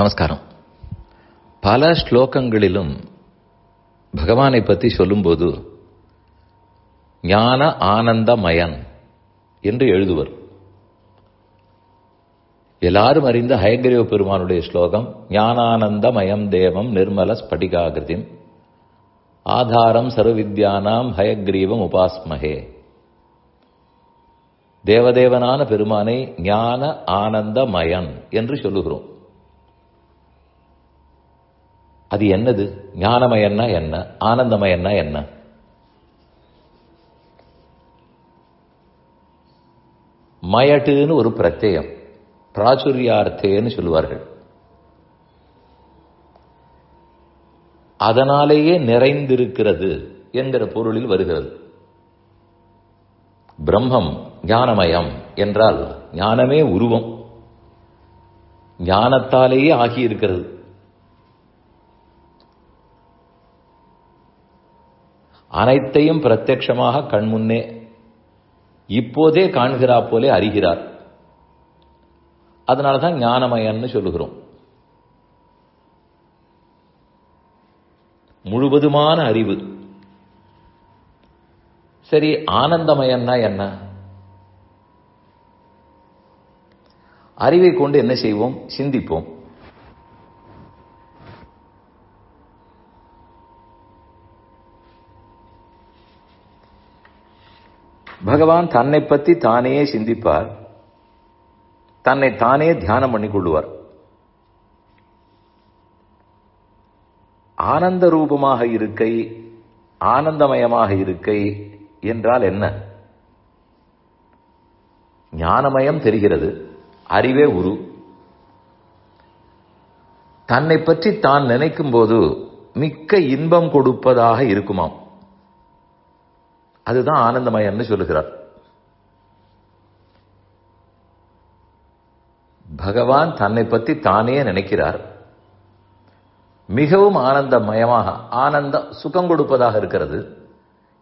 நமஸ்காரம். பல ஸ்லோகங்களிலும் பகவானை பற்றி சொல்லும்போது ஞான ஆனந்தமயன் என்று எழுதுவர். எல்லாரும் அறிந்த ஹயகிரீவ பெருமானுடைய ஸ்லோகம் ஞானானந்தமயம் தேவம் நிர்மல ஸ்படிகாகிருதிம் ஆதாரம் சர்வவித்யானாம் ஹயக்ரீவம் உபாஸ்மகே தேவதேவனான பெருமானை ஞான ஆனந்தமயன் என்று சொல்லுகிறோம். அது என்னது? ஞானமயன்னா என்ன? ஆனந்தமயன்னா என்ன? மயட்டுன்னு ஒரு பிரத்யம். பிராச்சுரியார்த்தேன்னு சொல்லுவார்கள். அதனாலேயே நிறைந்திருக்கிறது என்கிற பொருளில் வருகிறது. பிரம்மம் ஞானமயம் என்றால் ஞானமே உருவம். ஞானத்தாலேயே ஆகியிருக்கிறது. அனைத்தையும் பிரத்யட்சமாக கண்முன்னே இப்போதே காண்கிறா போலே அறிகிறார். அதனால தான் ஞானமயன்னு சொல்லுகிறோம். முழுவதுமான அறிவு. சரி ஆனந்தமயன்னா என்ன? அறிவை கொண்டு என்ன செய்வோம்? சிந்திப்போம். பகவான் தன்னை பற்றி தானே சிந்திப்பார். தன்னை தானே தியானம் பண்ணி கொள்ளுவார். ஆனந்த ரூபமாக இருக்கை ஆனந்தமயமாக இருக்கை என்றால் என்ன? ஞானமயம் தெரிகிறது அறிவே உரு. தன்னை பற்றி தான் நினைக்கும் போது மிக்க இன்பம் கொடுப்பதாக இருக்குமாம். அதுதான் ஆனந்தமயம்னு சொல்லுகிறார். பகவான் தன்னை பற்றி தானே நினைக்கிறார். மிகவும் ஆனந்தமயமாக ஆனந்த சுகம் கொடுப்பதாக இருக்கிறது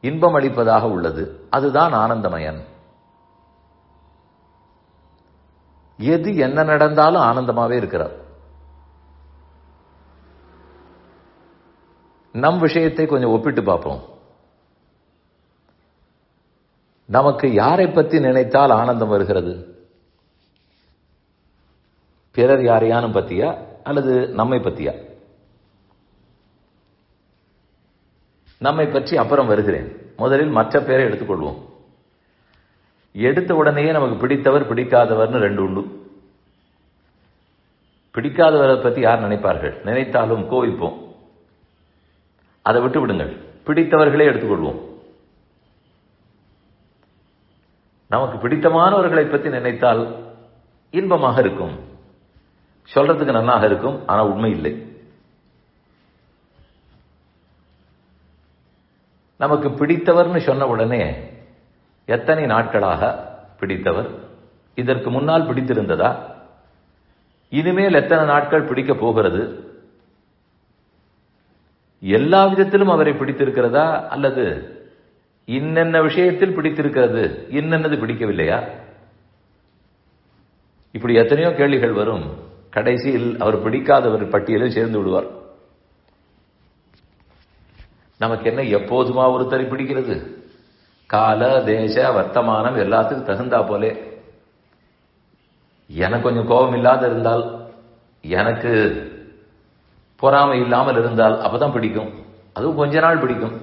இன்பம் அளிப்பதாக உள்ளது அதுதான் ஆனந்தமயன். எது என்ன நடந்தாலும் ஆனந்தமாவே இருக்கிறார். நம் விஷயத்தை கொஞ்சம் ஒப்பிட்டு பார்ப்போம். நமக்கு யாரை பற்றி நினைத்தால் ஆனந்தம் வருகிறது? பிறர் யாரையானும் பத்தியா? அல்லது நம்மை பத்தியா? நம்மை பற்றி அப்புறம் வருகிறேன். முதலில் மற்ற பேரை எடுத்துக்கொள்வோம். எடுத்த உடனேயே நமக்கு பிடித்தவர் பிடிக்காதவர்னு ரெண்டு உண்டு. பிடிக்காதவரை பற்றி யார் நினைப்பார்கள்? நினைத்தாலும் கோவிப்போம். அதை விட்டு விடுங்கள். பிடித்தவர்களே எடுத்துக்கொள்வோம். நமக்கு பிடித்தமானவர்களை பற்றி நினைத்தால் இன்பமாக இருக்கும். சொல்றதுக்கு நன்னாக இருக்கும் ஆனா உண்மை இல்லை. நமக்கு பிடித்தவர்னு சொன்ன உடனே எத்தனை நாட்களாக பிடித்தவர்? இதற்கு முன்னால் பிடித்திருந்ததா? இனிமேல் எத்தனை நாட்கள் பிடிக்க போகிறது? எல்லா விதத்திலும் அவரை பிடித்திருக்கிறதா அல்லது இன்னென்ன விஷயத்தில் பிடித்திருக்கிறது? இன்னென்னது பிடிக்கவில்லையா? இப்படி எத்தனையோ கேள்விகள் வரும். கடைசியில் அவர் பிடிக்காதவர் பட்டியலில் சேர்ந்து விடுவார். நமக்கு என்ன எப்போதுமா ஒருத்தரை பிடிக்கிறது? கால தேச வர்த்தமானம் எல்லாத்துக்கும் தகுந்தா போலே. எனக்கு கொஞ்சம் கோபம் இல்லாத இருந்தால் எனக்கு பொறாமை இல்லாமல் இருந்தால் அப்பதான் பிடிக்கும். அதுவும் கொஞ்ச நாள் பிடிக்கும்.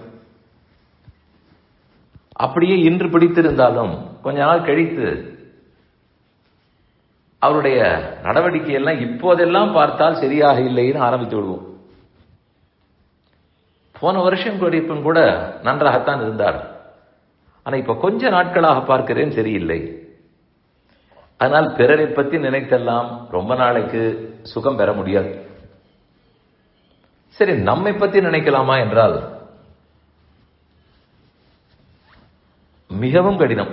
அப்படியே இன்று பிடித்திருந்தாலும் கொஞ்ச நாள் கழித்து அவருடைய நடவடிக்கை எல்லாம் இப்போதெல்லாம் பார்த்தால் சரியாக இல்லைன்னு ஆரம்பித்து விடுவோம். போன வருஷம் கூட நன்றாகத்தான் இருந்தார். ஆனா இப்ப கொஞ்ச நாட்களாக பார்க்கிறேன் சரியில்லை. அதனால் பிறரை பற்றி நினைத்தெல்லாம் ரொம்ப நாளைக்கு சுகம் பெற முடியாது. சரி நம்மை பற்றி நினைக்கலாமா என்றால் மிகவும் கடினம்.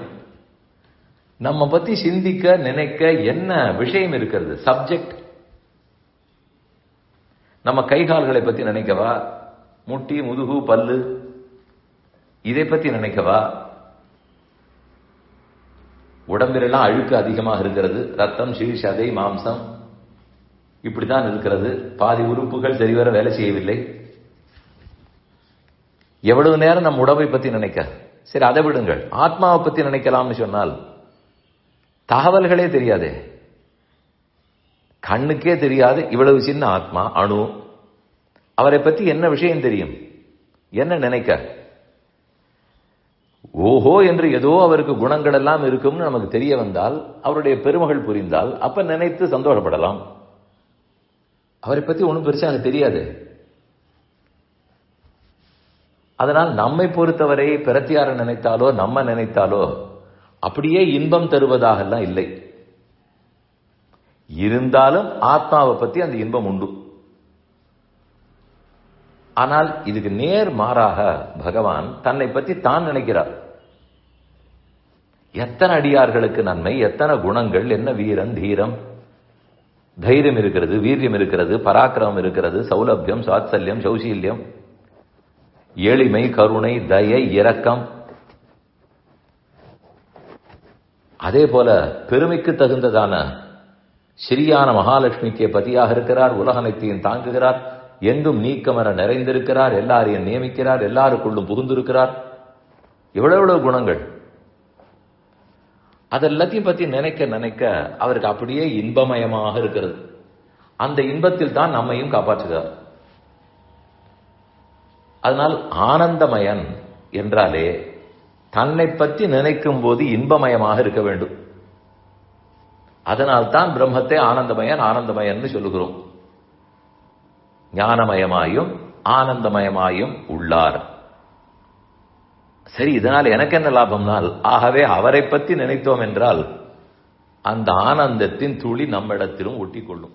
நம்ம பத்தி சிந்திக்க நினைக்க என்ன விஷயம் இருக்கிறது? சப்ஜெக்ட் நம்ம கை கால்களை பத்தி நினைக்கவா? முட்டி முதுகு பல்லு. இதை பத்தி நினைக்கவா? உடம்பிலெல்லாம் அழுக்கு அதிகமாக இருக்கிறது. ரத்தம் சீழ் சதை மாம்சம். இப்படித்தான் இருக்கிறது. பாதி உறுப்புகள் சரிவர வேலை செய்யவில்லை. எவ்வளவு நேரம் நம் உடம்பை பத்தி நினைக்க? சரி அதை விடுங்கள். ஆத்மாவை பத்தி நினைக்கலாம்னு சொன்னால் தகவல்களே தெரியாதே. கண்ணுக்கே தெரியாது இவ்வளவு சின்ன ஆத்மா அணு. அவரை பத்தி என்ன விஷயம் தெரியும்? என்ன நினைக்க? ஓஹோ என்று ஏதோ அவருக்கு குணங்கள் எல்லாம் இருக்கும்னு நமக்கு தெரிய வந்தால் அவருடைய பெருமகள் புரிந்தால் அப்ப நினைத்து சந்தோஷப்படலாம். அவரை பத்தி ஒன்றும் பெருசாக தெரியாது. அதனால் நம்மை பொறுத்தவரை பிரத்தியார நினைத்தாலோ நம்ம நினைத்தாலோ அப்படியே இன்பம் தருவதாகலாம் இல்லை. இருந்தாலும் ஆத்மாவை பத்தி அந்த இன்பம் உண்டு. ஆனால் இதுக்கு நேர் மாறாக பகவான் தன்னை பத்தி தான் நினைக்கிறார். எத்தனை அடியார்களுக்கு நன்மை எத்தனை குணங்கள் என்ன வீரம் தீரம்? தைரியம் இருக்கிறது வீரியம் இருக்கிறது பராக்கிரமம் இருக்கிறது சௌலபியம் சாத்சல்யம் சௌசீல்யம். எளிமை கருணை தயை இரக்கம். அதே போல பெருமைக்கு தகுந்ததான ஸ்ரீயான மகாலட்சுமிக்கு பதியாக இருக்கிறார் உலகனைத்தையும் தாங்குகிறார் எங்கும் நீக்கமர நிறைந்திருக்கிறார் எல்லாரையும் நியமிக்கிறார் எல்லாருக்குள்ளும் புகுந்திருக்கிறார். எவ்வளவு குணங்கள். அதெல்லாத்தையும் பத்தி நினைக்க நினைக்க அவருக்கு அப்படியே இன்பமயமாக இருக்கிறது. அந்த இன்பத்தில் தான் நம்மையும் காப்பாற்றுகிறார். அதனால் ஆனந்தமயன் என்றாலே தன்னை பற்றி நினைக்கும் போது இன்பமயமாக இருக்க வேண்டும். அதனால் தான் பிரம்மத்தை ஆனந்தமயன் ஆனந்தமயன் சொல்லுகிறோம். ஞானமயமாயும் ஆனந்தமயமாயும் உள்ளார். சரி இதனால் எனக்கு என்ன லாபம்னால் ஆகவே அவரை பற்றி நினைத்தோம் என்றால் அந்த ஆனந்தத்தின் துளி நம்மிடத்திலும் ஒட்டிக்கொள்ளும்.